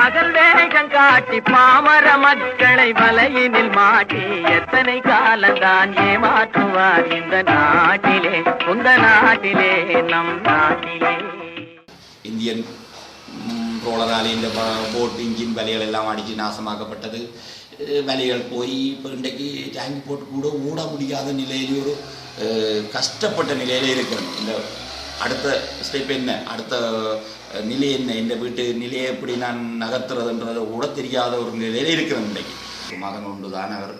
பகல் வேகம் காட்டி பாமர மக்களை வலையினில் மாட்டி எத்தனை காலந்தான் ஏமாற்றுவார் இந்த நாட்டிலே உந்த நாட்டிலே நம் நாட்டிலே. இந்தியன் ம், ரோலரால் இந்த போட் இன்ஜின் வலைகள் எல்லாம் அடித்து நாசமாக்கப்பட்டது. வலைகள் போய் இப்போ இன்றைக்கு டேங்க் போட்டு கூட ஓட முடியாத நிலையில ஒரு கஷ்டப்பட்ட நிலையில இருக்கிறோம் இந்த அடுத்த ஸ்டெப் என்ன? அடுத்த நிலை என்ன? இந்த வீட்டு நிலையை எப்படி நான் நகர்த்துறதுன்றதை கூட தெரியாத ஒரு நிலையில் இருக்கிற இன்றைக்கு. மகன் ஒன்று தான் அவர்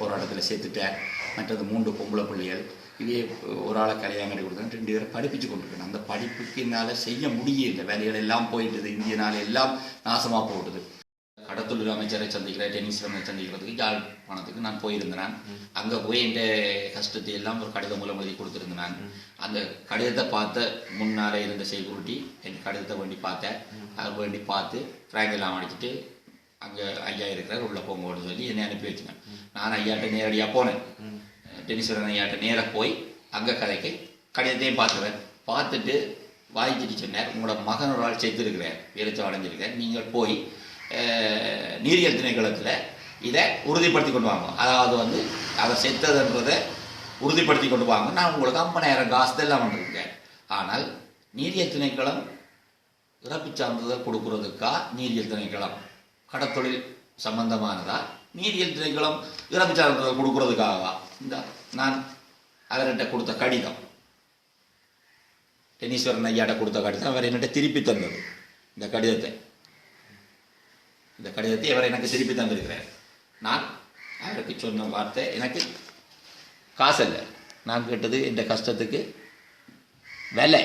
போராட்டத்தில் சேர்த்துட்டார். மற்றது மூன்று பொம்பளை பிள்ளைகள். இதே ஒரு ஆளை கல்யாணம் கட்டி கொடுத்தா ரெண்டு பேரை படிப்பிச்சு கொண்டிருக்கணும் அந்த படிப்புக்கு என்னால் செய்ய முடியல. வேலைகள் எல்லாம் போயிட்டுது. இந்திய நாள் எல்லாம் நாசமாக போட்டுது கடத்தொழில் அமைச்சரை சந்திக்கிற டென்னிஸ் அமைச்சரை சந்திக்கிறதுக்கு யாழ்ப்பாணத்துக்கு நான் போயிருந்தேன். அங்கே போய் என் கஷ்டத்தை எல்லாம் ஒரு கடிதம் மூலம் எழுதி கொடுத்துருந்தேன். அந்த கடிதத்தை பார்த்த முன்னாலே இருந்த செக்யூரிட்டி என் கடிதத்தை வேண்டி பார்த்தேன். அவர் வேண்டி பார்த்து ஃப்ராங்க் எல்லாம் அடிச்சுட்டு அங்கே ஐயா இருக்கிறார் உள்ளே போங்கன்னு சொல்லி என்னை அனுப்பி வச்சுனேன் நான் ஐயாட்ட நேரடியாக போனேன். டென்னிஸ்வரன் ஐயாட்ட நேராக போய் அங்கே கதைக்கு கடிதத்தையும் பார்த்துருவேன் பார்த்துட்டு வாய்ச்சிட்டு சொன்னார் உங்களோட மகன் ஒரு ஆள் சேர்த்துருக்கிறார் வீரச்ச அடைஞ்சிருக்கார். நீங்கள் போய் நீரியல் திணைக்களத்தில் இதை உறுதிப்படுத்தி கொண்டு வாங்க. அதாவது வந்து அவர் செத்ததுன்றதை உறுதிப்படுத்தி கொண்டு வாங்க. நான் உங்களுக்கு ஐம்பதாயிரம் காசு எல்லாம் பண்ணிருக்கேன் ஆனால் நீரியல் திணைக்களம் இறப்பு சான்றிதழ் கொடுக்கறதுக்கா நீரியல் திணைக்களம்? கடத்தொழில் சம்பந்தமானதா? நீரியல் திணைக்களம் இறப்பு சான்றிதழ் கொடுக்கறதுக்காகவா? இந்த நான் அவர்கிட்ட கொடுத்த கடிதம். டென்னீஸ்வரன் ஐயாட்ட கொடுத்த கடிதம். அவர் என்னட்ட திருப்பி தந்தது. இந்த கடிதத்தை. இந்த கடிதத்தை அவர் எனக்கு திருப்பி தந்திருக்கிறார். நான் அவருக்கு சொன்ன வார்த்தை எனக்கு காசு இல்லை நான் கேட்டது இந்த கஷ்டத்துக்கு விலை.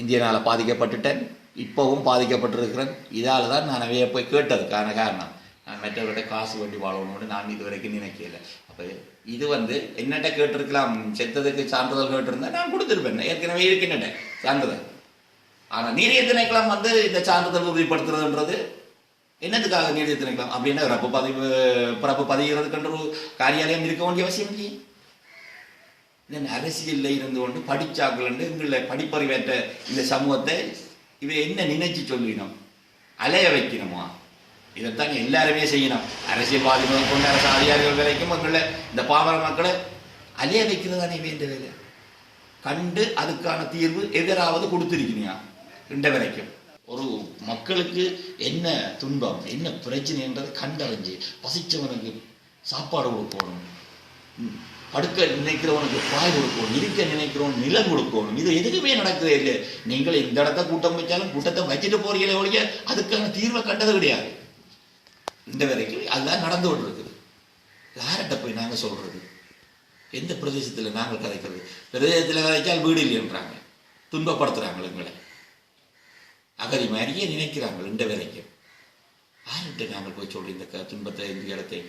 இந்தியனால் பாதிக்கப்பட்டுட்டேன். இப்போவும் பாதிக்கப்பட்டிருக்கிறேன். இதால் தான் நான் அவைய போய் கேட்டதுக்கான காரணம். நான் மற்றவர்கிட்ட காசு வேண்டி வாழணும்னு நான் இது வரைக்கும் நினைக்கல. அப்போ இது வந்து என்னட்ட கேட்டிருக்கலாம். செத்ததுக்கு சான்றிதழ் கேட்டிருந்தா நான் கொடுத்துருப்பேன். ஏற்கனவே இருக்கின்றேன். சான்றிதழ். ஆனால் நீரிய திணைக்களம் வந்து இந்த சான்றிதழ் உறுதிப்படுத்துறதுன்றது என்னத்துக்காக நீடித்து நினைக்கலாம் அப்படின்னா பிறப்பு பதிவு பிறப்பு பதிகிறதுக்குன்ற ஒரு காரியாலயம் இருக்க வேண்டிய அவசியம் இல்லையே. என்ன அரசியலில் இருந்து கொண்டு படிச்சாக்கள் எங்களை படிப்பறிவேற்ற இந்த சமூகத்தை இவ என்ன நினைச்சு சொல்லினோம்? அலைய வைக்கணுமா? இதைத்தாங்க எல்லாருமே செய்யணும். அரசியல்வாதி முதல் கொண்ட அரசு அதிகாரிகள் வரைக்கும் எங்களை இந்த பாமர மக்களை அலைய வைக்கிறது தானே வேண்ட வேலை? கண்டு அதுக்கான தீர்வு எதிராவது கொடுத்துருக்கீங்க ரெண்டு வரைக்கும் ஒரு மக்களுக்கு என்ன துன்பம் என்ன பிரச்சனைன்றதை கண்டறிஞ்சு பசிச்சவனுக்கு சாப்பாடு கொடுக்கணும். படுக்க நினைக்கிறவனுக்கு பாய் கொடுக்கணும் இருக்க நினைக்கிறவன் நிலம் கொடுக்கணும். இது எதுக்குமே நடக்குதே இல்லை நீங்கள் இந்த இடத்த கூட்டம் வச்சாலும் கூட்டத்தை வச்சுட்டு போறீங்களே ஒழிய அதுக்கான தீர்வை கண்டது கிடையாது. இந்த வரைக்கும் அதுதான் நடந்து கொண்டு இருக்குது யார்கிட்ட போய் நாங்கள் சொல்றது? எந்த பிரதேசத்தில் நாங்கள் கதைக்கிறது? பிரதேசத்தில் கதைச்சால் வீடு இல்லைன்றாங்க. துன்பப்படுத்துறாங்க எங்களை. அகதி மாதிரியே நினைக்கிறாங்க இந்த வரைக்கும் யார்கிட்ட நாங்கள் போய் சொல்கிறோம் இந்த க- துன்பத்தை இந்த இடத்தை?